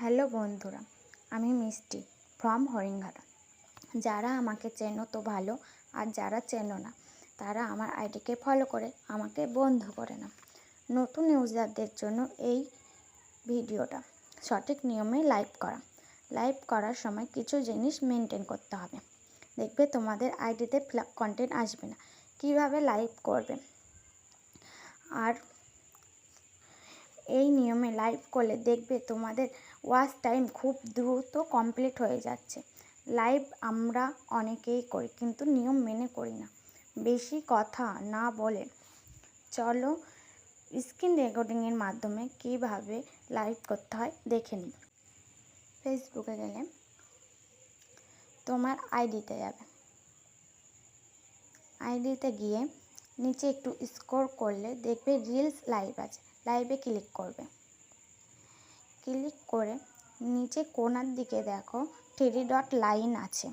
Hello বন্ধুরা, আমি মিষ্টি ফ্রম হরিণঘাটা। যারা আমাকে চেনো তো ভালো, আর যারা চেনো না, তারা আমার আইডিকে ফলো করে আমাকে বন্ধ করে না নতুন ইউজারদের জন্য এই ভিডিওটা সঠিক নিয়মে লাইভ করা। লাইভ করার সময় কিছু জিনিস মেনটেন করতে হবে। দেখবে তোমাদের আইডিতে কন্টেন্ট আসবে না। কীভাবে লাইভ করবে? আর এই নিয়মে লাইভ করলে দেখবে তোমাদের ওয়াচ টাইম খুব দ্রুত কমপ্লিট হয়ে যাচ্ছে। লাইভ আমরা অনেকেই করি, কিন্তু নিয়ম মেনে করি না। বেশি কথা না বলে চলো স্ক্রিন রেকর্ডিংয়ের মাধ্যমে কীভাবে লাইভ করতে হয় দেখে নিই। ফেসবুকে গেলে তোমার আইডিতে যাবে। আইডিতে গিয়ে নিচে একটু স্কোর করলে দেখবে রিলস লাইভ আছে। লাইভে ক্লিক করবে। ক্লিক করে নিচে কোনার দিকে দেখো থ্রি ডট লাইন আছে।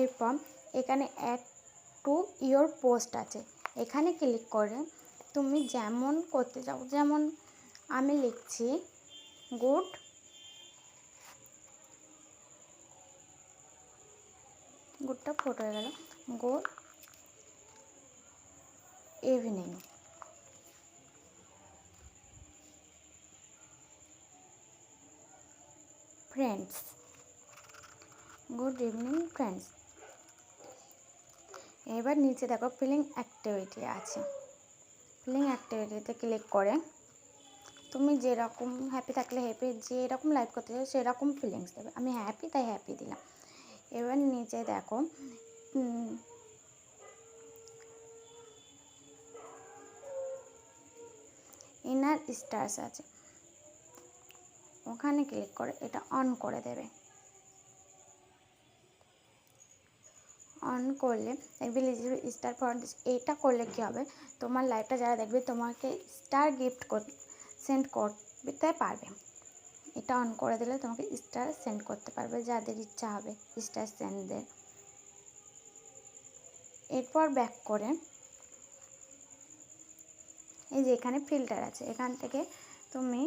এরপর এখানে অ্যাড টু ইয়োর পোস্ট আছে। এখানে ক্লিক করে তুমি যেমন করতে চাও, যেমন আমি লিখছি, গুড গুডটা ফোট হয়ে গেল, good evening friends good evening friends এবার নিচে দেখো ফিলিং অ্যাক্টিভিটি আছে। ফিলিং অ্যাক্টিভিটিতে ক্লিক করে। তুমি যেরকম হ্যাপি থাকলে হ্যাপি যেরকম লাইভ করতে চাও সেরকম ফিলিংস দেবে। আমি হ্যাপি তাই হ্যাপি দিলাম। এবার নিচে দেখো ইনার স্টার্স আছে। ওখানে ক্লিক করে এটা অন করে দেবে। অন করলে দেখবে লিজিবল স্টার ফর এইটা করলে কী হবে? তোমার লাইফটা যারা দেখবে তোমাকে স্টার গিফট সেন্ড করতে পারবে। এটা অন করে দিলে তোমাকে স্টার সেন্ড করতে পারবে, যাদের ইচ্ছা হবে স্টার সেন্ডদের এরপর ব্যাক করে এই যে এখানে ফিল্টার আছে, এখান থেকে তুমি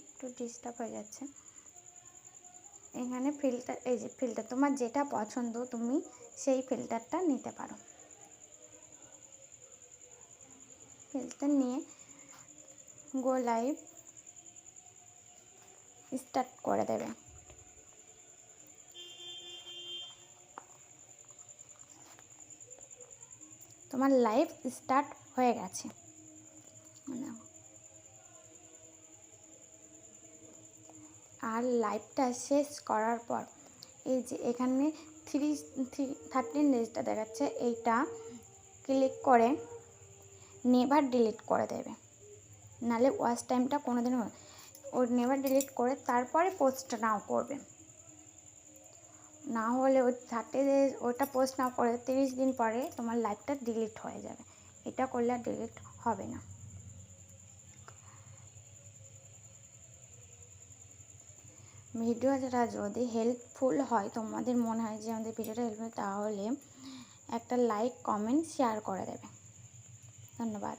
একটু ডিস্টার্ব হয়ে যাচ্ছে। এখানে ফিল্টার এই যে ফিল্টার তোমার যেটা পছন্দ তুমি সেই ফিল্টারটা নিতে পারো। ফিল্টার নিয়ে গো লাইভ স্টার্ট করে দেবে। তোমার লাইফ স্টার্ট হয়ে গেছে। আর লাইফটা শেষ করার পর, এই যে এখানে থ্রি থ্রি থার্টিন ডেজটা দেখাচ্ছে, এইটা ক্লিক করে নেভার ডিলিট করে দেবে। নালে ওয়াচ টাইমটা কোনো দিনও ওই নেভার ডিলিট করে তারপরে পোস্ট নাও করবে। না হলে ওই থার্টি ডেজ ওইটা পোস্ট না করে তিরিশ দিন পরে তোমার লাইফটা ডিলিট হয়ে যাবে। এটা করলে আর ডিলিট হবে না। ভিডিওটা যদি হেল্পফুল হয়, তোমাদের মনে হয় যে আমাদের ভিডিওটা হেল্পফুল তাহলে একটা লাইক কমেন্ট শেয়ার করে দেবে। ধন্যবাদ।